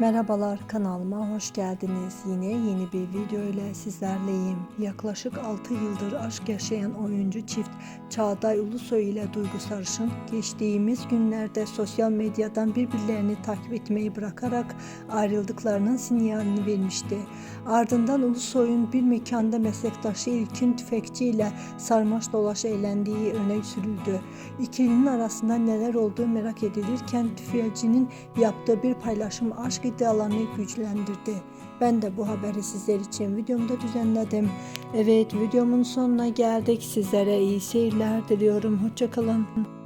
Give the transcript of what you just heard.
Merhabalar kanalıma hoş geldiniz. Yine yeni bir video ile sizlerleyim. Yaklaşık 6 yıldır aşk yaşayan oyuncu çift Çağday Ulusoy ile Duygu Sarışın geçtiğimiz günlerde sosyal medyadan birbirlerini takip etmeyi bırakarak ayrıldıklarının sinyalini vermişti. Ardından Ulusoy'un bir mekanda meslektaşı İlkin Tüfekçi ile sarmaş dolaş eğlendiği öne sürüldü. İkilinin arasında neler olduğu merak edilirken Tüfekçinin yaptığı bir paylaşım aşk iddialarını güçlendirdi. Ben de bu haberi sizler için videomda düzenledim. Evet videomun sonuna geldik. Sizlere iyi seyirler diliyorum. Hoşçakalın.